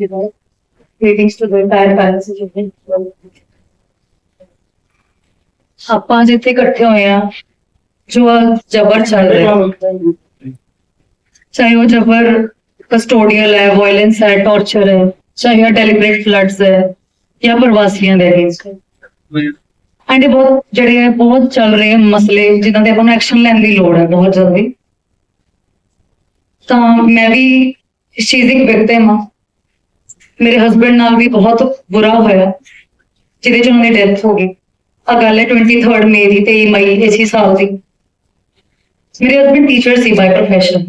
you know, greetings to the entire parents and children. ਆਪਾਂ ਜਿੱਥੇ ਇਕੱਠੇ ਹੋਏ ਆ ਜੋ ਆਹ ਜਬਰ ਚੱਲ ਰਿਹਾ। ਚਾਹੇ ਉਹ ਜਬਰ ਕਸਟੋਡੀਅਲ ਹੈ ਵਾਇਲੈਂਸ ਹੈ ਟੌਰਚਰ ਹੈ ਚਾਹੇ ਉਹ ਡੈਲੀਬਰੇਟ ਫਲੱਡਸ ਹੈ ਜਾਂ ਪ੍ਰਵਾਸੀਆਂ ਦੇ ਅਗੇਂਸਟ ਹੈ ਐਂਡ ਇਹ ਬਹੁਤ ਜਿਹੜੇ ਹੈ ਬਹੁਤ ਚੱਲ ਰਹੇ ਮਸਲੇ ਜਿਨ੍ਹਾਂ ਤੇ ਆਪਾਂ ਨੂੰ ਐਕਸ਼ਨ ਲੈਣ ਦੀ ਲੋੜ ਹੈ ਬਹੁਤ ਜਲਦੀ। ਤਾਂ ਮੈਂ ਵੀ ਇਸ ਚੀਜ਼ ਦੀ ਇੱਕ ਵਿਕਟਿਮ ਹਾਂ। ਮੇਰੇ ਹਸਬੰਡ ਨਾਲ ਵੀ ਬਹੁਤ ਬੁਰਾ ਹੋਇਆ, ਜਿਹਦੇ ਚ ਉਹਨਾਂ ਦੀ ਡੈਥ ਹੋ ਗਈ। ਆ ਗੱਲ ਹੈ 23rd ਮਈ ਦੀ 23 ਮਈ ਇਸੇ ਸਾਲ ਦੀ। ਮੇਰੇ ਹਸਬੰਡ ਟੀਚਰ ਸੀ ਬਾਈ ਪ੍ਰੋਫੈਸ਼ਨ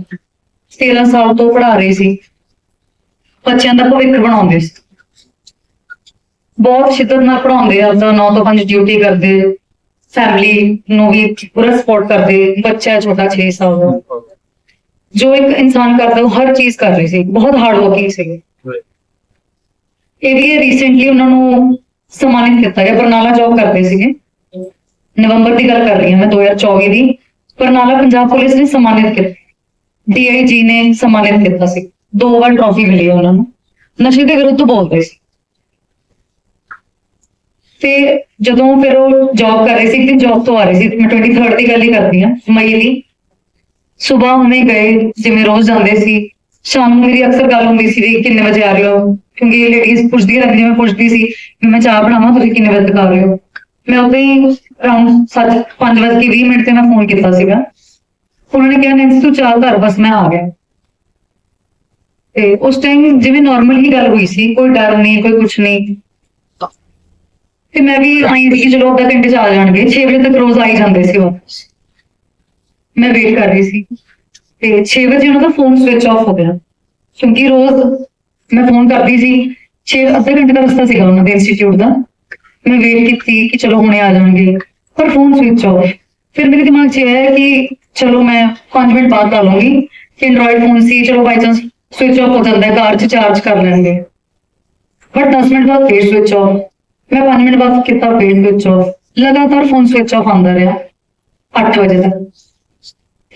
13 ਸਾਲ ਤੋਂ ਪੜ੍ਹਾ ਰਹੇ ਸੀ। ਬੱਚਿਆਂ ਦਾ ਭਵਿੱਖ ਬਣਾਉਂਦੇ ਸੀ। ਬਹੁਤ ਸ਼ਿੱਦਤ ਨਾਲ ਪੜਾਉਂਦੇ ਆ, ਆਪਦਾ 9 ਤੋਂ 5 ਡਿਊਟੀ ਕਰਦੇ ਫੈਮਿਲੀ ਨੂੰ ਵੀ ਪੂਰਾ ਸਪੋਰਟ ਕਰਦੇ, ਬੱਚਾ ਛੋਟਾ 6 ਸਾਲ ਦਾ। ਜੋ ਇੱਕ ਇਨਸਾਨ ਕਰਦਾ, ਉਹ ਹਰ ਚੀਜ਼ ਕਰ ਰਹੀ ਸੀ। ਬਹੁਤ ਹਾਰਡ ਵਰਕਿੰਗ ਸੀਗੇ। ਇਹ ਵੀ ਰੀਸੈਂਟਲੀ ਉਹਨਾਂ ਨੂੰ ਸਨਮਾਨਿਤ ਕੀਤਾ ਗਿਆ, ਬਰਨਾਲਾ ਜੌਬ ਕਰਦੇ ਸੀਗੇ। ਨਵੰਬਰ ਦੀ ਗੱਲ ਕਰ ਰਹੀ ਹਾਂ ਮੈਂ 2024 ਦੀ। ਬਰਨਾਲਾ ਪੰਜਾਬ ਪੁਲਿਸ ਨੇ ਸਨਮਾਨਿਤ ਕੀਤਾ। ਡੀਆਈਜੀ ਨੇ ਸਨਮਾਨਿਤ ਕੀਤਾ ਸੀ। ਦੋ ਵਾਰ ਟਰੋਫੀ ਮਿਲੀ ਉਹਨਾਂ ਨੂੰ। ਨਸ਼ੇ ਦੇ ਵਿਰੁੱਧ ਬੋਲਦੇ ਸੀ। ਤੇ ਜਦੋਂ ਫਿਰ ਉਹ ਜੌਬ ਕਰ ਰਹੀ ਸੀ ਕਿ ਜੌਬ ਤੋਂ ਆ ਰਹੇ ਸੀ। ਮੈਂ 23rd ਦੀ ਗੱਲ ਹੀ ਕਰਦੀ ਹਾਂ, ਮਈ ਦੀ। ਸਵੇਰ ਉਹਨੇ ਗਏ, ਜਿਵੇਂ ਰੋਜ਼ ਜਾਂਦੇ ਸੀ ਸ਼ਾਮ ਨੂੰ ਮੇਰੀ ਅਕਸਰ ਗੱਲ ਹੁੰਦੀ ਸੀ ਵੀ ਕਿੰਨੇ ਵਜੇ ਆ ਰਹੇ ਹੋ। ਕਿਉਂਕਿ ਲੇਡੀਜ਼ ਪੁੱਛਦੀ ਰਹਿੰਦੀ ਮੈਂ ਪੁੱਛਦੀ ਸੀ ਵੀ ਮੈਂ ਚਾਹ ਬਣਾਵਾਂ, ਤੁਸੀਂ ਕਿੰਨੇ ਵਜੇ ਤੱਕ ਆ ਰਹੇ ਹੋ? ਮੈਂ ਉਦੋਂ ਹੀ ਅਰਾਊਂਡ 7 5 ਵਜੇ 20 ਮਿੰਟ ਤੇ ਮੈਂ ਫੋਨ ਕੀਤਾ ਸੀਗਾ। ਉਹਨਾਂ ਨੇ ਕਿਹਾ ਨੈਂਸੀ ਤੂੰ ਚਾਹ ਧਰ, ਬਸ ਮੈਂ ਆ ਗਿਆ। ਤੇ ਉਸ ਟਾਈਮ ਜਿਵੇਂ ਨਾਰਮਲ ਹੀ ਗੱਲ ਹੋਈ ਸੀ, ਕੋਈ ਡਰ ਨਹੀਂ, ਕੋਈ ਕੁਝ ਨਹੀਂ। ਤੇ ਮੈਂ ਵੀ ਆਈ ਸੀ ਕਿ ਚਲੋ ਅੱਧਾ ਘੰਟੇ ਚ ਆ ਜਾਣਗੇ 6 ਵਜੇ ਤੱਕ ਰੋਜ਼ ਆਈ ਜਾਂਦੇ ਸੀ ਵਾਪਸ ਮੈਂ ਵੇਟ ਕਰ ਰਹੀ ਸੀ। ਤੇ 6 ਵਜੇ ਉਹਨਾਂ ਦਾ ਫੋਨ ਸਵਿਚ ਆਫ ਹੋ ਗਿਆ। ਕਿਉਂਕਿ ਰੋਜ਼ ਮੈਂ ਫੋਨ ਕਰਦੀ ਸੀ 6 ਅੱਧੇ ਘੰਟੇ ਦਾ ਰਸਤਾ ਸੀਗਾ ਉਹਨਾਂ ਦੇ ਇੰਸਟੀਚਿਊਟ ਦਾ। ਮੈਂ ਵੇਟ ਕੀਤੀ ਕਿ ਚਲੋ ਹੁਣੇ ਆ ਜਾਣਗੇ, ਪਰ ਫੋਨ ਸਵਿਚ ਆਫ ਫਿਰ ਮੇਰੇ ਦਿਮਾਗ 'ਚ ਆਇਆ ਕਿ ਚਲੋ ਮੈਂ 5 ਮਿੰਟ ਬਾਅਦ ਲਾ ਲੂੰਗੀ ਕਿ ਐਂਡਰੋਇਡ ਫੋਨ ਸੀ, ਚਲੋ ਬਾਈ ਚਾਂਸ ਸਵਿਚ ਆਫ ਹੋ ਜਾਂਦਾ ਹੈ, ਕਾਰ 'ਚ ਚਾਰਜ ਕਰ ਲੈਣਗੇ। ਬਟ 10 ਮਿੰਟ ਬਾਅਦ ਫੇਰ ਸਵਿਚ ਆਫ ਮੈਂ 5 ਮਿੰਟ ਬਾਅਦ ਕੀਤਾ, ਫੇਰ ਸਵਿਚ ਆਫ ਲਗਾਤਾਰ ਫੋਨ ਸਵਿਚ ਆਫ ਆਉਂਦਾ ਰਿਹਾ 8 ਵਜੇ ਤੱਕ।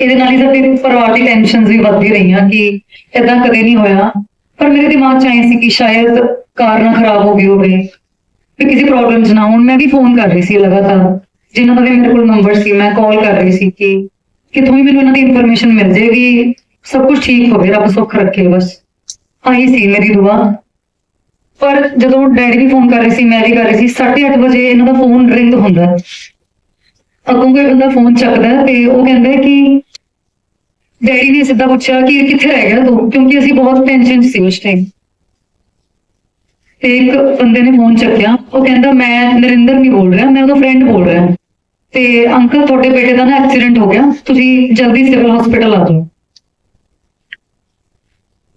ਇਹਦੇ ਨਾਲ ਹੀ ਸਾਡੀ ਪਰਿਵਾਰ ਦੀ ਟੈਨਸ਼ਨਸ ਵੀ ਵੱਧਦੀ ਰਹੀਆਂ ਕਿ ਇਦਾਂ ਕਦੇ ਨਹੀਂ ਹੋਇਆ। ਪਰ ਮੇਰੇ ਦਿਮਾਗ 'ਚ ਆਇਆ ਸੀ ਕਿ ਸ਼ਾਇਦ ਕਾਰ ਨਾ ਖਰਾਬ ਹੋ ਗਈ ਹੋਵੇ। ਵੀ ਕਿਸੇ ਪ੍ਰੋਬਲਮ 'ਚ ਨਾ ਹੋਣ। ਮੈਂ ਵੀ ਫੋਨ ਕਰ ਰਹੀ ਸੀ ਲਗਾਤਾਰ। ਜਿਨ੍ਹਾਂ ਦਾ ਵੀ ਮੇਰੇ ਕੋਲ ਨੰਬਰ ਸੀ, ਮੈਂ ਕਾਲ ਕਰ ਰਹੀ ਸੀ ਕਿ ਕਿਥੋਂ ਵੀ ਮੈਨੂੰ ਇਹਨਾਂ ਦੀ ਇਨਫੋਰਮੇਸ਼ਨ ਮਿਲ ਜੇ ਸਭ ਕੁਝ ਠੀਕ ਹੋਵੇ ਰੱਬ ਸੁੱਖ ਰੱਖੇ ਬਸ। ਆਈ ਸੀ ਮੇਰੀ ਦੁਆ। ਪਰ ਜਦੋਂ ਡੈਡੀ ਵੀ ਫੋਨ ਕਰ ਰਹੇ ਸੀ, ਮੈਂ ਵੀ ਕਰ ਰਹੀ ਸੀ 8:30 ਵਜੇ ਇਹਨਾਂ ਦਾ ਫੋਨ ਰਿੰਗ ਹੁੰਦਾ। ਹੈ। ਅੱਗੋਂ ਕੋਈ ਬੰਦਾ ਫੋਨ ਚੱਕਦਾ ਤੇ ਉਹ ਕਹਿੰਦਾ ਕਿ ਡੈਡੀ ਨੇ ਸਿੱਧਾ ਪੁੱਛਿਆ ਕਿ ਕਿੱਥੇ ਰਹਿ ਗਿਆ ਤੂੰ? ਕਿਉਂਕਿ ਅਸੀਂ ਬਹੁਤ ਟੈਨਸ਼ਨ ਸੀ ਉਸ ਟਾਈਮ ਤੇ ਇੱਕ ਬੰਦੇ ਨੇ ਫੋਨ ਚੱਕਿਆ। ਉਹ ਕਹਿੰਦਾ, ਮੈਂ ਨਰਿੰਦਰ ਨਹੀਂ ਬੋਲ ਰਿਹਾ, ਮੈਂ ਉਹਦਾ ਫਰੈਂਡ ਬੋਲ ਰਿਹਾ। ਤੇ ਅੰਕਲ, ਤੁਹਾਡੇ ਬੇਟੇ ਦਾ ਨਾ ਐਕਸੀਡੈਂਟ ਹੋ ਗਿਆ। ਤੁਸੀਂ ਜਲਦੀ ਸਿਵਲ ਹਸਪੀਟਲ ਆ ਜਾਓ।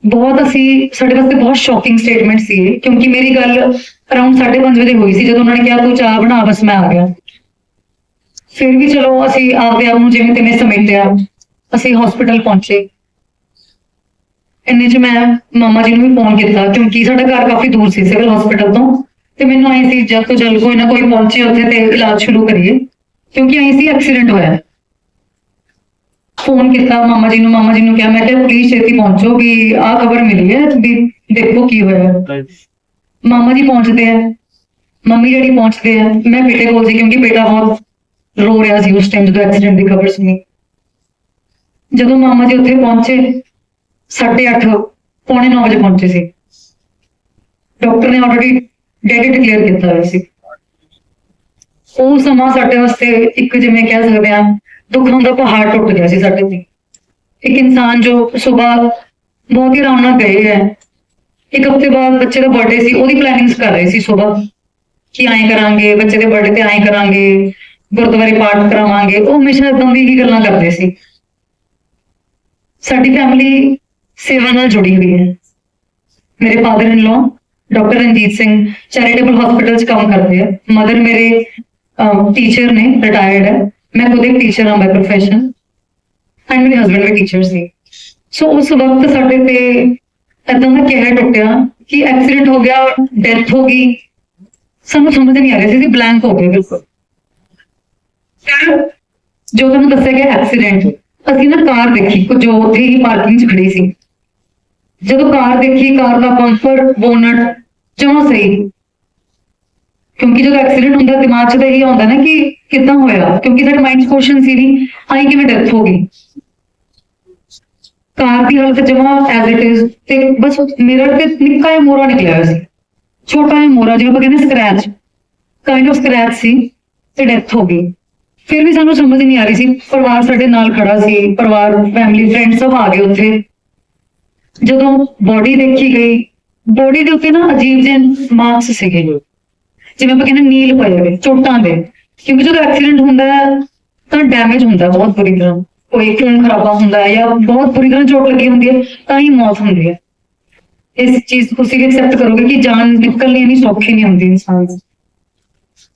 ਬਹੁਤ ਅਸੀਂ, ਸਾਡੇ ਵਾਸਤੇ ਬਹੁਤ ਸ਼ੌਕਿੰਗ ਸਟੇਟਮੈਂਟ ਸੀ ਕਿਉਂਕਿ ਮੇਰੀ ਗੱਲ ਅਰਾਊਂਡ 5:30 ਵਜੇ ਹੋਈ ਸੀ, ਜਦੋਂ ਉਹਨਾਂ ਨੇ ਕਿਹਾ, ਤੂੰ ਚਾਹ ਬਣਾ, ਬਸ ਮੈਂ ਆ ਗਿਆ। ਫਿਰ ਵੀ ਚਲੋ, ਅਸੀਂ ਆਪਦੇ ਆਪ ਨੂੰ ਜਿਵੇਂ ਤਿਵੇਂ ਸਮੇਟਿਆ ਅਸੀਂ ਹਸਪੀਟਲ ਪਹੁੰਚੇ। ਇੰਨੇ ਚ ਮੈਂ ਮਾਮਾ ਜੀ ਨੂੰ ਵੀ ਫੋਨ ਕੀਤਾ ਕਿਉਂਕਿ ਸਾਡਾ ਘਰ ਕਾਫੀ ਦੂਰ ਸੀ ਸਿਵਲ ਹਸਪੀਟਲ ਤੋਂ। ਤੇ ਮੈਨੂੰ ਆਈ ਸੀ ਜਦ ਤੋਂ ਜਲਦ ਕੋਈ ਨਾ ਕੋਈ ਪਹੁੰਚੇ ਉੱਥੇ ਤੇ ਇਲਾਜ ਸ਼ੁਰੂ ਕਰੀਏ। ਕਿਉਂਕਿ ਆਈ ਸੀ ਐਕਸੀਡੈਂਟ ਹੋਇਆ। ਫੋਨ ਕੀਤਾ ਮਾਮਾ ਜੀ ਨੂੰ ਮਾਮਾ ਜੀ ਨੂੰ ਕਿਹਾ ਮੈਂ ਕਿਹਾ ਪਲੀਜ਼ ਛੇਤੀ ਪਹੁੰਚੋ ਵੀ ਆਹ ਖਬਰ ਮਿਲੀ ਹੈ ਵੀ ਦੇਖੋ ਕੀ ਹੋਇਆ ਮਾਮਾ ਜੀ ਪਹੁੰਚਦੇ ਆ। ਮੰਮੀ ਜਿਹੜੀ ਪਹੁੰਚਦੇ ਆ। ਮੈਂ ਬੇਟੇ ਕੋਲ ਸੀ ਕਿਉਂਕਿ ਬੇਟਾ ਬਹੁਤ ਰੋ ਰਿਹਾ ਸੀ ਉਸ ਟਾਈਮ ਜਦੋਂ ਐਕਸੀਡੈਂਟ ਦੀ ਖਬਰ ਸੁਣੀ। ਜਦੋਂ ਮਾਮਾ ਜੀ ਉੱਥੇ ਪਹੁੰਚੇ 8:30 ਪੌਣੇ 9 ਵਜੇ ਪਹੁੰਚੇ ਸੀ। ਡਾਕਟਰ ਨੇ ਆਲਰੇਡੀ ਡੈਡ ਡਿਕਲੇਅਰ ਕੀਤਾ ਹੋਇਆ ਸੀ। ਉਹ ਸਮਾਂ ਸਾਡੇ ਵਾਸਤੇ ਇੱਕ ਜਿਵੇਂ ਕਹਿ ਸਕਦੇ ਆ ਦੁੱਖਾਂ ਦਾ ਪਹਾੜ ਟੁੱਟ ਗਿਆ ਸੀ ਸਾਡੇ ਤੇ। ਇੱਕ ਇਨਸਾਨ ਜੋ ਸਵੇਰ ਬਹੁਤ ਹੀ ਆਰਾਮ ਨਾਲ ਗਏ ਹੈ, ਇੱਕ ਹਫ਼ਤੇ ਬਾਅਦ ਬੱਚੇ ਦਾ ਬਰਥਡੇ ਸੀ, ਉਹਦੀ ਪਲੈਨਿੰਗਸ ਕਰ ਰਹੇ ਸੀ ਸਵੇਰ ਕਿ ਐਂ ਕਰਾਂਗੇ, ਬੱਚੇ ਦੇ ਬਰਥਡੇ ਤੇ ਐਂ ਕਰਾਂਗੇ, ਗੁਰਦੁਆਰੇ ਪਾਠ ਕਰਾਵਾਂਗੇ। ਉਹ ਹਮੇਸ਼ਾ ਇਦਾਂ ਦੀ ਹੀ ਗੱਲਾਂ ਕਰਦੇ ਸੀ। ਸਾਡੀ ਫੈਮਿਲੀ ਸੇਵਾ ਨਾਲ ਜੁੜੀ ਹੋਈ ਹੈ। ਮੇਰੇ father in law doctor Ranjit Singh charitable hospital 'ਚ ਕੰਮ ਕਰਦੇ ਆ। ਮਦਰ ਮੇਰੇ ਟੀਚਰ ਨੇ ਰਿਟਾਇਰਡ ਹੈ। ਮੈਂ ਖੁਦ ਇੱਕ ਟੀਚਰ ਹਾਂ ਬਾਈ ਪ੍ਰੋਫੈਸ਼ਨ ਐਂਡ ਮੇਰੇ ਹਸਬੰਡ ਵੀ ਟੀਚਰ ਸੀ ਸੋ ਉਸ ਵਕਤ ਸਾਡੇ ਤੇ ਏਦਾਂ ਦਾ ਕਹਿਰ ਟੁੱਟਿਆ ਕਿ ਐਕਸੀਡੈਂਟ ਹੋ ਗਿਆ ਡੈਥ ਹੋ ਗਈ। ਸਾਨੂੰ ਸਮਝ ਨਹੀਂ ਆ ਰਿਹਾ ਸੀ, ਅਸੀਂ ਬਲੈਂਕ ਹੋ ਗਏ ਬਿਲਕੁਲ। ਫਿਰ ਜੋ ਤੁਹਾਨੂੰ ਦੱਸਿਆ ਗਿਆ ਐਕਸੀਡੈਂਟ ਅਸੀਂ ਨਾ ਕਾਰ ਦੇਖੀ, ਕੁਝ ਉੱਥੇ ਹੀ ਪਾਰਕਿੰਗ 'ਚ ਖੜੀ ਸੀ। ਜਦੋਂ ਕਾਰ ਦੇਖੀ, ਕਾਰ ਦਾ ਬੰਪਰ ਬੋਨਟ ਜਮਾਂ ਸਹੀ। ਕਿਉਂਕਿ ਜਦੋਂ ਐਕਸੀਡੈਂਟ ਹੁੰਦਾ, ਦਿਮਾਗ 'ਚ ਤਾਂ ਇਹ ਆਉਂਦਾ ਨਾ ਕਿ ਕਿੱਦਾਂ ਹੋਇਆ? ਕਿਉਂਕਿ ਸਾਡੇ ਮਾਈਂਡ 'ਚ ਕੁਐਸਚਨ ਸੀ ਵੀ ਆਈ ਕਿਵੇਂ ਡੈਥ ਹੋ ਗਈ। ਕਾਰ ਦੀ ਹਾਲਤ ਜਮਾ ਐਜ਼ ਇਟ ਇਜ਼ ਤੇ ਬਸ ਮਿਰਰ ਤੇ ਨਿੱਕਾ ਜਿਹਾ ਮੋਰਾ ਨਿਕਲਿਆ ਹੋਇਆ ਸੀ। ਛੋਟਾ ਜਿਹਾ ਮੋਰਾ ਜਿਹੜਾ ਆਪਾਂ ਕਹਿੰਦੇ ਸਕ੍ਰੈਚ ਕਾਈਂਡ ਆਫ ਸਕ੍ਰੈਚ ਸੀ ਤੇ ਡੈਥ ਹੋ ਗਈ। ਫਿਰ ਵੀ ਸਾਨੂੰ ਸਮਝ ਨਹੀਂ ਆ ਰਹੀ ਸੀ। ਪਰਿਵਾਰ ਸਾਡੇ ਨਾਲ ਖੜਾ ਸੀ। ਪਰਿਵਾਰ ਫੈਮਿਲੀ ਫਰੈਂਡ ਸਭ ਆ ਗਏ ਉੱਥੇ। ਜਦੋਂ ਬੋਡੀ ਦੇਖੀ ਗਈ ਬੋਡੀ ਦੇ ਉੱਤੇ ਨਾ ਅਜੀਬ ਜਿਹੇ ਮਾਰਕਸ ਸੀਗੇ। ਜਿਵੇਂ ਆਪਾਂ ਕਹਿੰਦੇ ਨੀਲ ਪਏ ਹੋਏ, ਚੋਟਾਂ ਦੇ। ਕਿਉਂਕਿ ਜਦੋਂ ਐਕਸੀਡੈਂਟ ਹੁੰਦਾ ਹੈ, ਤਾਂ ਡੈਮੇਜ ਹੁੰਦਾ ਬਹੁਤ ਬੁਰੀ ਤਰ੍ਹਾਂ। ਕੋਈ ਖੂਨ ਖਰਾਬਾ ਹੁੰਦਾ ਹੈ ਜਾਂ ਬਹੁਤ ਬੁਰੀ ਤਰ੍ਹਾਂ ਚੋਟ ਲੱਗੀ ਹੁੰਦੀ ਹੈ, ਤਾਂ ਹੀ ਮੌਤ ਹੁੰਦੀ ਹੈ। ਇਸ ਚੀਜ਼ ਤੁਸੀਂ ਵੀ ਐਕਸੈਪਟ ਕਰੋਗੇ ਕਿ ਜਾਨ ਨਿਕਲਣੀ ਇੰਨੀ ਸੌਖੀ ਨਹੀਂ ਹੁੰਦੀ ਇਨਸਾਨ ਦੀ।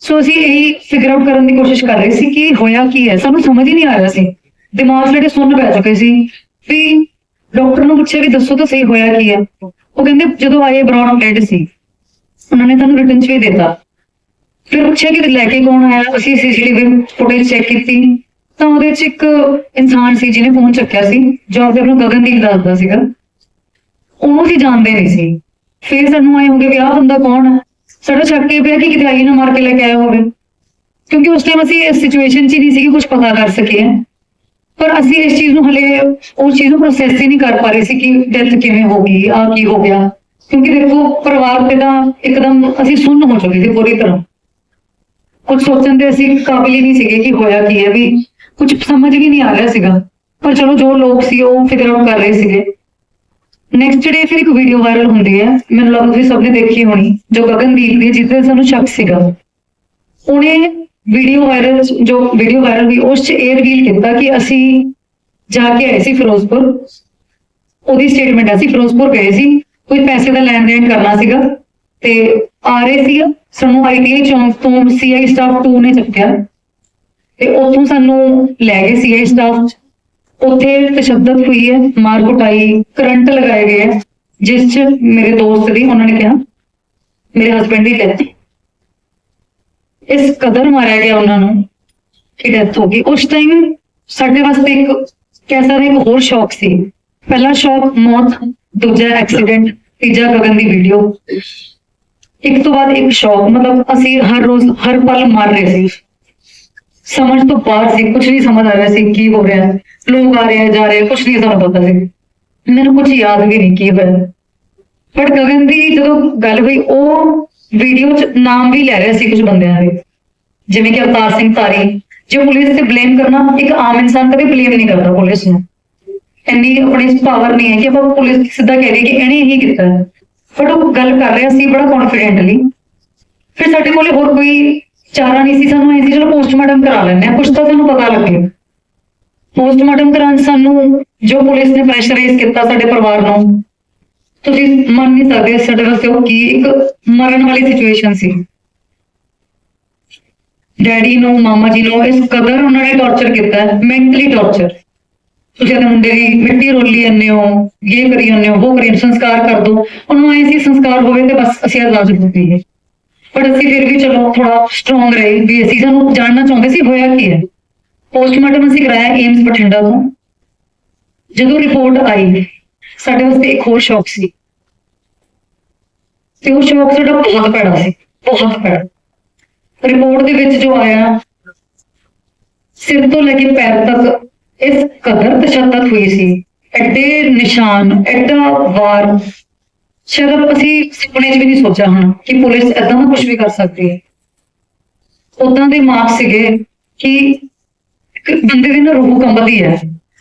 ਸੋ ਅਸੀਂ ਇਹੀ ਫਿਗਰ ਆਊਟ ਕਰਨ ਦੀ ਕੋਸ਼ਿਸ਼ ਕਰ ਰਹੇ ਸੀ ਕਿ ਹੋਇਆ ਕੀ ਹੈ? ਸਾਨੂੰ ਸਮਝ ਹੀ ਨਹੀਂ ਆ ਰਿਹਾ ਸੀ। ਦਿਮਾਗ ਸਾਡੇ ਸੁੰਨ ਪੈ ਚੁੱਕੇ ਸੀ। ਵੀ ਡਾਕਟਰ ਨੂੰ ਪੁੱਛਿਆ ਵੀ ਦੱਸੋ ਤਾਂ ਸਹੀ ਹੋਇਆ ਕੀ ਹੈ? ਉਹ ਕਹਿੰਦੇ, ਜਦੋਂ ਆਏ ਬ੍ਰੌਡ ਡੈਡ ਸੀ, ਉਹਨਾਂ ਨੇ ਤੁਹਾਨੂੰ ਰਿਟਰਨ ਚ ਵੀ ਦਿੱਤਾ। ਫਿਰ ਪੁੱਛਿਆ ਕਿ ਲੈ ਕੇ ਕੌਣ ਆਇਆ? ਅਸੀਂ ਸੀਸੀਟੀਵੀ ਫੁਟੇਜ ਚੈੱਕ ਕੀਤੀ। ਤਾਂ ਉਹਦੇ ਚ ਇੱਕ ਇਨਸਾਨ ਸੀ ਜਿਹਨੇ ਫੋਨ ਚੱਕਿਆ ਸੀ, ਜੋ ਆਪਦੇ ਨੂੰ ਗਗਨਦੀਪ ਦੱਸਦਾ ਸੀਗਾ। ਉਹਨੂੰ ਅਸੀਂ ਜਾਣਦੇ ਨਹੀਂ ਸੀ। ਫਿਰ ਸਾਨੂੰ ਆਏ ਹੋਗੇ ਵੀ ਆਹ ਬੰਦਾ ਕੌਣ ਹੈ? ਸਾਡਾ ਸ਼ੱਕ ਇਹ ਪਿਆ ਕਿ ਕਿਤੇ ਆਈ ਨਾ ਮਾਰ ਕੇ ਲੈ ਕੇ ਆਇਆ ਹੋਵੇ। ਕਿਉਂਕਿ ਉਸ ਟਾਈਮ ਅਸੀਂ ਇਸ ਸਿਚੁਏਸ਼ਨ 'ਚ ਨਹੀਂ ਸੀ ਕਿ ਕੁਝ ਪਤਾ ਕਰ ਸਕੀਏ। ਪਰ ਅਸੀਂ ਇਸ ਚੀਜ਼ ਨੂੰ ਹਲੇ ਉਸ ਚੀਜ਼ ਨੂੰ ਪ੍ਰੋਸੈਸ ਹੀ ਨਹੀਂ ਕਰ ਪਾ ਰਹੇ ਸੀ ਕਿ ਡੈਥ ਕਿਵੇਂ ਹੋ ਗਈ ਆ ਕੀ ਹੋ ਗਿਆ। ਕਿਉਂਕਿ ਦੇਖੋ, ਪਰਿਵਾਰ ਤੇ ਤਾਂ ਇੱਕਦਮ ਅਸੀਂ ਸੁੰਨ ਹੋ ਚੁੱਕੇ ਸੀ ਪੂਰੀ ਤਰ੍ਹਾਂ। ਕੁਝ ਸੋਚਣ ਦੇ ਅਸੀਂ ਕਾਬਿਲ ਹੀ ਨਹੀਂ ਸੀਗੇ ਕਿ ਹੋਇਆ ਕੀ ਹੈ ਵੀ। ਕੁਝ ਸਮਝ ਵੀ ਨਹੀਂ ਆ ਰਿਹਾ ਸੀਗਾ। ਪਰ ਚਲੋ ਜੋ ਲੋਕ ਸੀ ਉਹ ਫਿਕਰ ਆਊਟ ਕਰ ਰਹੇ ਸੀਗੇ। ਨੈਕਸਟ ਡੇ ਫਿਰ ਇੱਕ ਵੀਡੀਓ ਵਾਇਰਲ ਹੁੰਦੀ ਹੈ। ਮੈਨੂੰ ਲੱਗਦਾ ਤੁਸੀਂ ਸਭ ਨੇ ਦੇਖੀ ਹੋਣੀ, ਜੋ ਗਗਨਦੀਪ ਦੀ ਜਿੱਤੇ ਸਾਨੂੰ ਸ਼ੱਕ ਸੀਗਾ। ਉਹਨੇ ਵੀਡੀਓ ਵਾਇਰਲ ਜੋ ਵੀਡੀਓ ਵਾਇਰਲ ਹੋਈ ਉਸ 'ਚ ਇਹ ਰਿਵੀਲ ਕੀਤਾ ਕਿ ਅਸੀਂ ਜਾ ਕੇ ਆਏ ਸੀ ਫਿਰੋਜ਼ਪੁਰ। ਉਹਦੀ ਸਟੇਟਮੈਂਟ ਹੈ ਅਸੀਂ ਫਿਰੋਜ਼ਪੁਰ ਗਏ ਸੀ। ਕੋਈ ਪੈਸੇ ਦਾ ਲੈਣ ਦੇਣ ਕਰਨਾ ਸੀਗਾ ਤੇ ਆ ਰਹੇ ਸੀ। ਸਾਨੂੰ ਆਈਟੀਆਈ ਚੌਂਕ ਤੋਂ ਸੀਆਈ ਸਟਾਫ 2 ਨੇ ਚੱਕਿਆ। ਤੇ ਉੱਥੋਂ ਸਾਨੂੰ ਲੈ ਗਏ ਸੀਆਈ ਸਟਾਫ ਉੱਥੇ ਤਸ਼ੱਦਦ ਹੋਈ ਹੈ, ਮਾਰ ਕੁਟਾਈ, ਕਰੰਟ ਲਗਾਏ ਗਏ ਹੈ, ਜਿਸ 'ਚ ਮੇਰੇ ਦੋਸਤ ਦੀ, ਉਹਨਾਂ ਨੇ ਕਿਹਾ, ਮੇਰੇ ਹਸਬੰਡ ਦੀ ਡੈਥ ਇਸ ਕਦਰ ਮਾਰਿਆ ਗਿਆ ਉਹਨਾਂ ਨੂੰ ਕਿ ਡੈਥ ਹੋ ਗਈ। ਉਸ ਟਾਈਮ ਸਾਡੇ ਵਾਸਤੇ ਇੱਕ ਕਹਿ ਸਕਦੇ ਇੱਕ ਹੋਰ ਸ਼ੌਕ ਸੀ। ਪਹਿਲਾ ਸ਼ੌਕ ਮੌਤ, ਦੂਜਾ ਐਕਸੀਡੈਂਟ ਤੀਜਾ ਗਗਨ ਦੀ ਵੀਡੀਓ ਇੱਕ ਤੋਂ ਬਾਅਦ ਇੱਕ ਸ਼ੌਕ, ਮਤਲਬ ਅਸੀਂ ਹਰ ਰੋਜ਼ ਹਰ ਪਲ ਮਰ ਰਹੇ ਸੀ। ਸਮਝ ਤੋਂ ਬਾਹਰ ਸੀ ਕੁਝ ਨਹੀਂ ਸਮਝ ਆ ਰਿਹਾ ਸੀ, ਕੀ ਹੋ ਰਿਹਾ, ਲੋਕ ਆ ਰਹੇ ਜਾ ਰਹੇ ਕੁਝ ਨਹੀਂ ਸਾਨੂੰ ਪਤਾ ਸੀ। ਮੈਨੂੰ ਕੁਝ ਯਾਦ ਵੀ ਨਹੀਂ ਕੀ ਹੋਇਆ। ਪਰ ਗਗਨ ਦੀ ਜਦੋਂ ਗੱਲ ਹੋਈ, ਉਹ ਵੀਡੀਓ ਚ ਨਾਮ ਵੀ ਲੈ ਰਿਹਾ ਸੀ ਕੁਝ ਬੰਦਿਆਂ ਦੇ। ਜਿਵੇਂ ਕਿ ਅਵਤਾਰ ਸਿੰਘ ਤਾਰੀ ਜੇ ਪੁਲਿਸ ਤੇ ਬਲੇਮ ਕਰਨਾ, ਇੱਕ ਆਮ ਇਨਸਾਨ ਕਦੇ ਬਲੇਮ ਨਹੀਂ ਕਰਦਾ ਪੁਲਿਸ ਨੂੰ। ਇੰਨੀ ਆਪਣੀ ਪਾਵਰ ਨਹੀਂ ਹੈ ਕਿ ਆਪਾਂ ਪੁਲਿਸ ਸਿੱਧਾ ਕਹਿ ਦਈਏ ਕਿ ਇਹਨੇ ਹੀ ਕੀਤਾ। ਹੈ ਬਟ ਉਹ ਗੱਲ ਕਰ ਰਿਹਾ ਸੀ ਬੜਾ ਕੌਨਫੀਡੈਂਟਲੀ ਫਿਰ ਸਾਡੇ ਕੋਲੇ ਹੋਰ ਕੋਈ ਚਾਰਾ ਨਹੀਂ ਸੀ, ਸਾਨੂੰ ਇਹ ਚਲੋ ਪੋਸਟਮਾਰਟਮ ਕਰਾ ਲੈਂਦੇ ਆ ਕੁਝ ਤਾਂ ਸਾਨੂੰ ਪਤਾ ਲੱਗੇ। ਪੋਸਟਮਾਰਟਮ ਕਰਾਉਣ ਸਾਨੂੰ ਜੋ ਪੁਲਿਸ ਨੇ ਪ੍ਰੈਸ਼ਰਾਈਜ਼ ਕੀਤਾ ਸਾਡੇ ਪਰਿਵਾਰ ਨੂੰ, ਤੁਸੀਂ ਮੰਨ ਨਹੀਂ ਸਕਦੇ ਸਾਡੇ ਵਾਸਤੇ ਉਹ ਕੀ, ਇੱਕ ਮਰਨ ਵਾਲੀ ਸਿਚੁਏਸ਼ਨ ਸੀ। ਡੈਡੀ ਨੂੰ, ਮਾਮਾ ਜੀ ਨੂੰ, ਇਸ ਕਦਰ ਉਹਨਾਂ ਨੇ ਟੌਰਚਰ ਕੀਤਾ ਮੈਂਟਲੀ ਟੌਰਚਰ ਤੁਸੀਂ ਆਪਣੇ ਮੁੰਡੇ ਦੀ ਮਿੱਟੀ ਰੋਲੀ ਜਾਂਦੇ ਹੋ ਇਹ ਕਰੀ ਜਾਂਦੇ ਹੋ, ਉਹ ਕਰੀ ਸੰਸਕਾਰ ਕਰ ਦੋ। ਉਹਨੂੰ ਐਂ ਸੀ, ਸੰਸਕਾਰ ਹੋਵੇ ਤੇ ਬਸ ਅਸੀਂ ਆਜ਼ਾਦ ਹੋ। ਜਾਈਏ ਪਰ ਅਸੀਂ ਫਿਰ ਵੀ ਚਲੋ ਥੋੜਾ ਸਟਰੋਂਗ ਰਹੇ ਵੀ ਅਸੀਂ ਸਾਨੂੰ ਜਾਣਨਾ ਚਾਹੁੰਦੇ ਸੀ ਹੋਇਆ ਕੀ ਹੈ। ਪੋਸਟਮਾਰਟਮ ਅਸੀਂ ਕਰਾਇਆ ਏਮਸ ਬਠਿੰਡਾ ਤੋਂ। ਜਦੋਂ ਰਿਪੋਰਟ ਆਈ, ਸਾਡੇ ਵਾਸਤੇ ਇੱਕ ਹੋਰ ਸ਼ੌਕ ਸੀ। ਤੇ ਉਹ ਸ਼ੌਕ ਸਾਡਾ ਬਹੁਤ ਭੈੜਾ ਸੀ, ਬਹੁਤ ਭੈੜਾ। ਰਿਪੋਰਟ ਦੇ ਵਿੱਚ ਜੋ ਆਇਆ, ਸਿਰ ਤੋਂ ਲੈ ਕੇ ਪੈਰ ਤੱਕ ਇਸ ਕਦਰ ਤਸ਼ੱਦਦ ਹੋਈ ਸੀ। ਐਡੇ ਨਿਸ਼ਾਨ, ਐਡਾ ਵਾਰ ਸ਼ਾਇਦ ਅਸੀਂ ਸੁਪਨੇ 'ਚ ਵੀ ਨਹੀਂ ਸੋਚਿਆ ਹੋਣਾ ਕਿ ਪੁਲਿਸ ਏਦਾਂ ਦਾ ਕੁਝ ਵੀ ਕਰ ਸਕਦੀ ਹੈ। ਉਦਾਂ ਦੇ ਮਾਪ ਸੀਗੇ ਕਿ ਬੰਦੇ ਦੀ ਨਾ ਰੂਹ ਕੰਬਦੀ ਹੈ।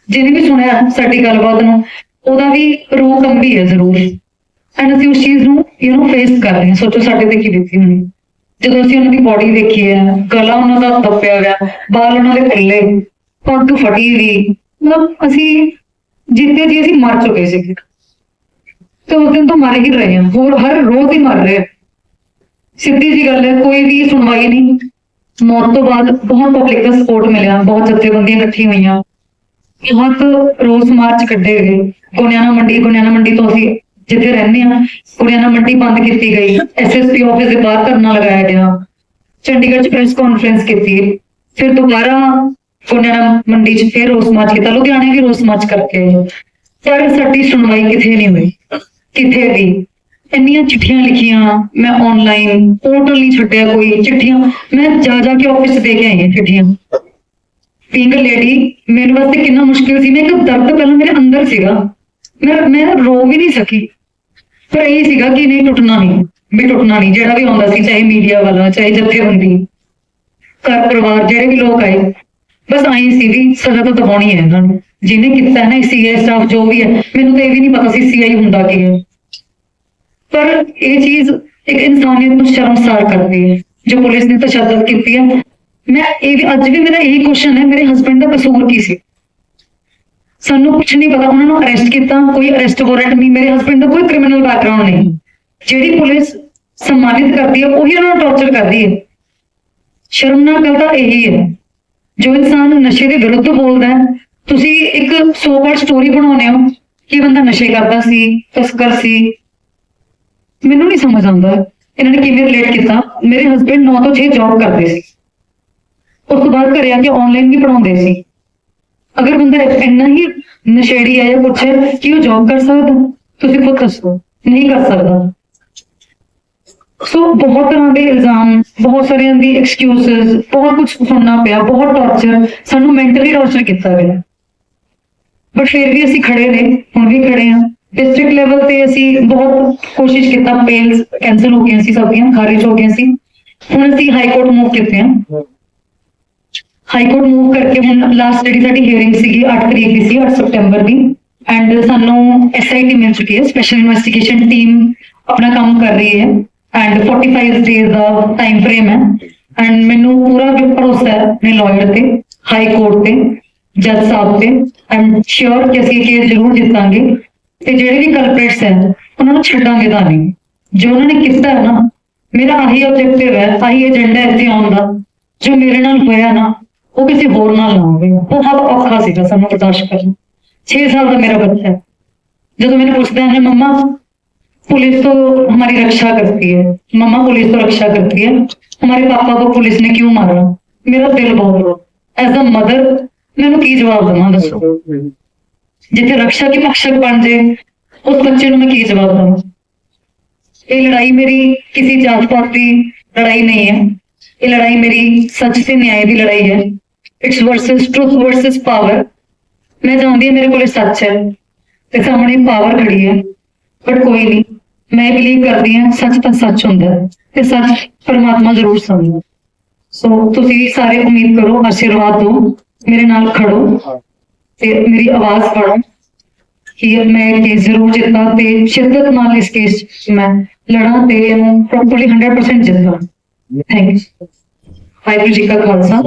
ਜਿਹਨੇ ਵੀ ਸੁਣਿਆ ਸਾਡੀ ਗੱਲਬਾਤ ਨੂੰ, ਉਹਦਾ ਵੀ ਰੂਹ ਕੰਬੀ ਹੈ ਜ਼ਰੂਰ। ਐਂਡ ਅਸੀਂ ਉਸ ਚੀਜ਼ ਨੂੰ ਯੂ نو ਫੇਸ ਕਰ ਰਹੇ ਹਾਂ। ਸੋਚੋ ਸਾਡੇ ਤੇ ਕੀ ਬੀਤੀ ਹੋਣੀ। ਜਦੋਂ ਅਸੀਂ ਉਹਨਾਂ ਦੀ ਬੋਡੀ ਦੇਖੀ ਹੈ, ਗਲਾ ਉਹਨਾਂ ਦਾ ਦੱਬਿਆ ਹੋਇਆ ਬਾਲ ਉਹਨਾਂ ਦੇ ਥੱਲੇ ਪੱਗ ਫਟੀ ਵੀ ਮਤਲਬ ਅਸੀਂ ਜਿੱਤੇ ਜੀ ਅਸੀਂ ਮਰ ਚੁੱਕੇ ਸੀ ਤੇ ਉਸ ਦਿਨ ਤੋਂ ਮਰ ਹੀ ਰਹੇ ਹਾਂ ਹੋਰ ਹਰ ਰੋਜ਼ ਹੀ ਮਰ ਰਹੇ ਸਿੱਧੀ ਜੀ ਗੱਲ ਹੈ, ਕੋਈ ਵੀ ਸੁਣਵਾਈ ਨਹੀਂ। ਮੌਤ ਤੋਂ ਬਾਅਦ ਬਹੁਤ ਪਬਲਿਕ ਦਾ ਸਪੋਰਟ ਮਿਲਿਆ, ਬਹੁਤ ਜਥੇਬੰਦੀਆਂ ਇਕੱਠੀ ਹੋਈਆਂ। ਬਹੁਤ ਰੋਸ ਮਾਰਚ ਕੱਢੇ ਗਏ। ਗੁਣਿਆਣਾ ਮੰਡੀ ਗੁਣਿਆਣਾ ਮੰਡੀ ਤੋਂ ਅਸੀਂ ਜਿੱਥੇ ਰਹਿੰਦੇ ਆ ਗੁਣਿਆਣਾ ਮੰਡੀ ਬੰਦ ਕੀਤੀ ਗਈ। ਐਸਐਸਪੀ ਆਫਿਸ ਦੇ ਬਾਹਰ ਧਰਨਾ ਲਗਾਇਆ ਗਿਆ। ਚੰਡੀਗੜ੍ਹ 'ਚ ਪ੍ਰੈਸ ਕਾਨਫਰੰਸ ਕੀਤੀ। ਫਿਰ ਦੁਬਾਰਾ ਗੁਣਿਆਣਾ ਮੰਡੀ 'ਚ ਫਿਰ ਰੋਸ ਮਾਰਚ ਕੀਤਾ। ਲੁਧਿਆਣੇ ਵੀ ਰੋਸ ਮਾਰਚ ਕਰਕੇ ਪਰ ਸਾਡੀ ਸੁਣਵਾਈ ਕਿਥੇ ਨਹੀਂ ਹੋਈ। ਕਿੱਥੇ ਵੀ ਇੰਨੀਆਂ ਚਿੱਠੀਆਂ ਲਿਖੀਆਂ, ਮੈਂ ਆਨਲਾਈਨ ਪੋਰਟਲ ਨਹੀਂ ਛੱਡਿਆ ਕੋਈ ਚਿੱਠੀਆਂ। ਮੈਂ ਜਾ ਜਾ ਕੇ ਆਫਿਸ ਦੇ ਕੇ ਆਈ ਹਾਂ ਚਿੱਠੀਆਂ। ਬੀਇੰਗ ਲੇਡੀ ਮੇਰੇ ਵਾਸਤੇ ਕਿੰਨਾ ਮੁਸ਼ਕਿਲ ਸੀ। ਮੈਂ ਇੱਕ ਦਰਦ ਪਹਿਲਾਂ ਮੇਰੇ ਅੰਦਰ ਸੀਗਾ। ਮੈਂ ਮੈਂ ਰੋ ਵੀ ਨਹੀਂ ਸਕੀ। ਪਰ ਇਹ ਸੀਗਾ ਕਿ ਨਹੀਂ, ਟੁੱਟਣਾ ਨਹੀਂ। ਵੀ ਟੁੱਟਣਾ ਨਹੀਂ। ਜਿਹੜਾ ਵੀ ਆਉਂਦਾ ਸੀ, ਚਾਹੇ ਮੀਡੀਆ ਵਾਲਾ, ਚਾਹੇ ਜਥੇਬੰਦੀ ਘਰ ਪਰਿਵਾਰ ਜਿਹੜੇ ਵੀ ਲੋਕ ਆਏ। ਬਸ ਆਈ ਸੀ ਵੀ ਸਜ਼ਾ ਤਾਂ ਦਵਾਉਣੀ ਹੈ ਇਹਨਾਂ ਨੂੰ। ਜਿਹਨੇ ਕੀਤਾ ਹੈ ਨਾ ਸੀਏ ਸਟਾਫ ਜੋ ਵੀ ਹੈ, ਮੈਨੂੰ ਤਾਂ ਇਹ ਵੀ ਨਹੀਂ ਪਤਾ ਸੀ ਸੀਆਈ ਹੁੰਦਾ ਕੀ ਹੈ। ਪਰ ਇਹ ਚੀਜ਼ ਇੱਕ ਇਨਸਾਨੀਅਤ ਨੂੰ ਸ਼ਰਮਸਾਰ ਕਰਦੀ ਹੈ, ਜੋ ਪੁਲਿਸ ਨੇ ਤਸ਼ੱਦਦ ਕੀਤੀ ਹੈ। ਮੈਂ ਇਹ ਵੀ ਅੱਜ ਵੀ ਮੇਰਾ ਇਹੀ ਕੁਐਸਚਨ ਹੈ, ਮੇਰੇ ਹਸਬੰਡ ਦਾ ਕਸੂਰ ਕੀ ਸੀ? ਸਾਨੂੰ ਕੁਝ ਨਹੀਂ ਪਤਾ, ਉਹਨਾਂ ਨੂੰ ਅਰੈਸਟ ਕੀਤਾ, ਕੋਈ ਅਰੈਸਟ ਵਾਰੰਟ ਨਹੀਂ, ਮੇਰੇ ਹਸਬੰਡ ਦਾ ਕੋਈ ਕ੍ਰਿਮੀਨਲ ਬੈਕਗ੍ਰਾਉਂਡ ਨਹੀਂ। ਜਿਹੜੀ ਪੁਲਿਸ ਸਨਮਾਨਿਤ ਕਰਦੀ ਹੈ, ਉਹੀ ਉਹਨਾਂ ਨੂੰ ਟੌਰਚਰ ਕਰਦੀ ਹੈ। ਸ਼ਰਮਨਾਕ ਗੱਲ ਤਾਂ ਇਹੀ ਹੈ। ਜੋ ਇਨਸਾਨ ਨਸ਼ੇ ਦੇ ਵਿਰੁੱਧ ਬੋਲਦਾ ਹੈ ਤੁਸੀਂ ਇੱਕ ਸੋ ਕਾਲ ਸਟੋਰੀ ਬਣਾਉਂਦੇ ਹੋ ਕਿ ਬੰਦਾ ਨਸ਼ੇ ਕਰਦਾ ਸੀ, ਤਸਕਰ ਸੀ। ਮੈਨੂੰ ਨਹੀਂ ਸਮਝ ਆਉਂਦਾ ਇਹਨਾਂ ਨੇ ਕਿਵੇਂ ਰਿਲੇਟ ਕੀਤਾ। ਮੇਰੇ ਹਸਬੰਡ 9 ਤੋਂ 6 ਜੌਬ ਕਰਦੇ ਸੀ। ਉਸ ਤੋਂ ਬਾਅਦ ਘਰੇ ਆ ਕੇ ਆਨਲਾਈਨ ਵੀ ਪੜਾਉਂਦੇ ਸੀ। ਅਗਰ ਬੰਦਾ ਇੰਨਾ ਹੀ ਨਸ਼ੇੜੀ ਹੈ ਜਾਂ ਕੁਛ ਹੈ ਕਿ ਉਹ ਜੌਬ ਕਰ ਸਕਦਾ, ਤੁਸੀਂ ਖੁਦ ਦੱਸੋ, ਨਹੀਂ ਕਰ ਸਕਦਾ। ਸੋ ਬਹੁਤ ਤਰ੍ਹਾਂ ਦੇ ਇਲਜ਼ਾਮ, ਬਹੁਤ ਸਾਰਿਆਂ ਦੀ ਐਕਸਕਿਊਜ਼ਸ ਬਹੁਤ ਕੁਝ ਸੁਣਨਾ ਪਿਆ, ਬਹੁਤ ਟੌਰਚਰ ਸਾਨੂੰ ਮੈਂਟਲੀ ਟੌਰਚਰ ਕੀਤਾ ਗਿਆ। ਬਟ ਫਿਰ ਵੀ ਅਸੀਂ ਖੜੇ ਨੇ ਹੁਣ ਵੀ ਖੜੇ ਹਾਂ। ਡਿਸਟ੍ਰਿਕਟ ਲੈਵਲ ਤੇ ਅਸੀਂ ਬਹੁਤ ਕੋਸ਼ਿਸ਼ ਕੀਤਾ ਪੇਲਸ ਕੈਂਸਲ ਹੋ ਗਈਆਂ ਸੀ ਸਭ ਦੀਆਂ, ਖਾਰਿਜ ਹੋ ਗਈਆਂ ਸੀ। ਹੁਣ ਅਸੀਂ ਹਾਈ ਕੋਰਟ ਮੂਵ ਕੀਤੇ ਹਾਂ। ਹਾਈ ਕੋਰਟ ਮੂਵ ਕਰਕੇ ਹੁਣ ਲਾਸਟ ਜਿਹੜੀ ਸਾਡੀ ਹੀਅਰਿੰਗ ਸੀਗੀ 8 ਤਰੀਕ ਦੀ ਸੀ 8 ਸਤੰਬਰ ਦੀ। ਐਂਡ ਸਾਨੂੰ ਐਸਆਈਟੀ ਮਿਲ ਚੁੱਕੀ ਹੈ ਸਪੈਸ਼ਲ ਇਨਵੈਸਟੀਗੇਸ਼ਨ ਟੀਮ ਆਪਣਾ ਕੰਮ ਕਰ ਰਹੀ ਹੈ। ਐਂਡ 45 ਡੇਜ਼ ਦਾ ਟਾਈਮ ਫਰੇਮ ਹੈ। ਐਂਡ ਮੈਨੂੰ ਪੂਰਾ ਭਰੋਸਾ ਹੈ, ਆਪਣੇ ਲਾਇਰ ਤੇ ਹਾਈ ਕੋਰਟ ਤੇ ਜੱਜ ਸਾਹਿਬ ਤੇ ਆਮ ਸ਼ੋਰ ਕਿ ਅਸੀਂ ਇਹ ਕੇਸ ਜ਼ਰੂਰ ਜਿੱਤਾਂਗੇ ਤੇ ਜਿਹੜੇ ਵੀ ਕਲਪਰੇਟਸ ਹੈ ਉਹਨਾਂ ਨੂੰ ਛੱਡਾਂਗੇ ਤਾਂ ਨਹੀਂ ਜੋ ਉਹਨਾਂ ਨੇ ਕੀਤਾ ਹੈ ਨਾ ਮੇਰਾ ਆਹੀ ਆਬਜੈਕਟਿਵ ਹੈ ਆਹੀ ਏਜੰਡਾ ਇੱਥੇ ਆਉਣ ਦਾ ਜੋ ਮੇਰੇ ਨਾਲ ਹੋਇਆ ਨਾ ਉਹ ਕਿਸੇ ਹੋਰ ਨਾਲ ਨਾ ਹੋਵੇ ਬਹੁਤ ਔਖਾ ਸੀਗਾ ਸਾਨੂੰ ਬਰਦਾਸ਼ਤ ਕਰਨਾ 6 ਸਾਲ ਦਾ ਮੇਰਾ ਬੱਚਾ ਹੈ ਜਦੋਂ ਮੈਨੂੰ ਪੁੱਛਦਾ ਹੈ ਮੰਮਾ पुलिस तो हमारी रक्षा करती है मम्मा पुलिस तो रक्षा करती है हमारे पापा को पुलिस ने क्यों मारा मेरा दिल बहुत रो एज अ मदर ਮੈਨੂੰ ਕੀ ਜਵਾਬ ਦਵਾਂ ਦੱਸੋ? ਜਿੱਥੇ ਰੱਖਿਆ ਕੀ ਮਕਸਦ ਬਣ ਜੇ ਉਸ ਬੱਚੇ ਨੂੰ ਮੈਂ ਕੀ ਜਵਾਬ ਦਵਾਂ? ਇਹ ਲੜਾਈ ਮੇਰੀ ਕਿਸੇ ਜਾਤ ਪਾਤ ਦੀ ਲੜਾਈ ਨਹੀਂ ਹੈ। ਇਹ ਲੜਾਈ ਮੇਰੀ ਸੱਚ ਤੇ ਨਿਆਂ ਦੀ ਲੜਾਈ ਹੈ। It's versus truth versus power ਮੈਂ ਚਾਹੁੰਦੀ ਹਾਂ ਮੇਰੇ ਕੋਲੇ ਸੱਚ ਹੈ ਤੇ ਸਾਹਮਣੇ ਪਾਵਰ ਖੜੀ ਹੈ। ਬਟ ਕੋਈ ਨਹੀਂ ਮੈਂ ਬਿਲੀਵ ਕਰਦੀ ਹਾਂ ਸੱਚ ਤਾਂ ਸੱਚ ਹੁੰਦਾ ਤੇ ਸੱਚ ਪਰਮਾਤਮਾ ਜ਼ਰੂਰ ਸੁਣਦਾ ਸੋ ਤੁਸੀਂ ਸਾਰੇ ਉਮੀਦ ਕਰੋ ਆਸ਼ੀਰਵਾਦ ਦਿਓ ਮੇਰੇ ਨਾਲ ਖੜੋ। ਤੇ ਮੇਰੀ ਆਵਾਜ਼ ਪੜੋ ਕਿ ਮੈਂ ਕੇਸ ਜ਼ਰੂਰ ਜਿੱਤਾਂ ਤੇ ਸ਼ਿੱਦਤ ਨਾਲ ਇਸ ਕੇਸ ਮੈਂ ਲੜਾਂ ਤੇ ਇਹਨੂੰ ਪ੍ਰੋਪਰਲੀ 100% ਜਿੱਤਾਂ। ਥੈਂਕ ਯੂ ਵਾਹਿਗੁਰੂ ਜੀ ਕਾ ਖਾਲਸਾ।